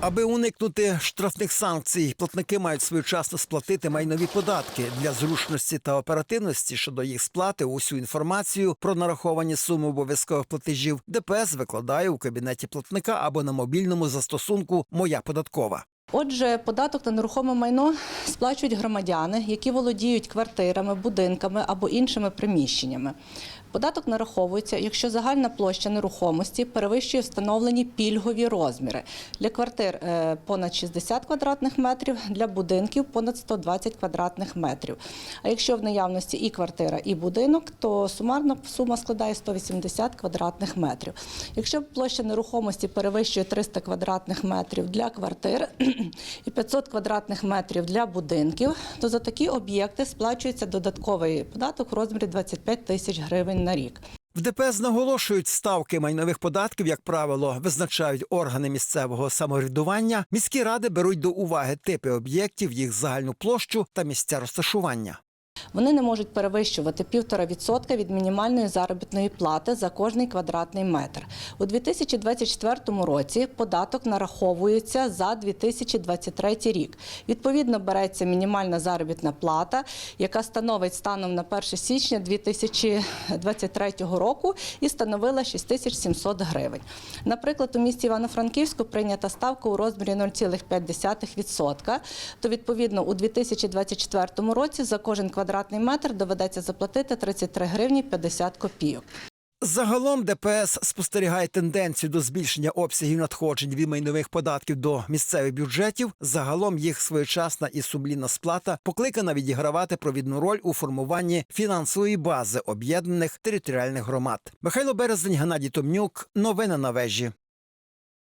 Аби уникнути штрафних санкцій, платники мають своєчасно сплатити майнові податки для зручності та оперативності щодо їх сплати. Усю інформацію про нараховані суми обов'язкових платежів ДПС викладає у кабінеті платника або на мобільному застосунку Моя податкова. Отже, податок на нерухоме майно сплачують громадяни, які володіють квартирами, будинками або іншими приміщеннями. Податок нараховується, якщо загальна площа нерухомості перевищує встановлені пільгові розміри. Для квартир е, понад 60 квадратних метрів, для будинків понад 120 квадратних метрів. А якщо в наявності і квартира, і будинок, то сумарна сума складає 180 квадратних метрів. Якщо площа нерухомості перевищує 300 квадратних метрів для квартир і 500 квадратних метрів для будинків, то за такі об'єкти сплачується додатковий податок у розмірі 25 тисяч гривень на рік. В ДПС наголошують, ставки майнових податків, як правило, визначають органи місцевого самоврядування. Міські ради беруть до уваги типи об'єктів, їх загальну площу та місця розташування. Вони не можуть перевищувати 1,5% від мінімальної заробітної плати за кожний квадратний метр. У 2024 році податок нараховується за 2023 рік. Відповідно, береться мінімальна заробітна плата, яка становить станом на 1 січня 2023 року і становила 6700 гривень. Наприклад, у місті Івано-Франківську прийнята ставка у розмірі 0,5%, то відповідно у 2024 році за кожен квадратний метр доведеться заплатити 33 гривні 50 копійок. Загалом ДПС спостерігає тенденцію до збільшення обсягів надходжень від майнових податків до місцевих бюджетів. Загалом їх своєчасна і сумлінна сплата покликана відігравати провідну роль у формуванні фінансової бази об'єднаних територіальних громад. Михайло Березень, Геннадій Томнюк. Новини на вежі.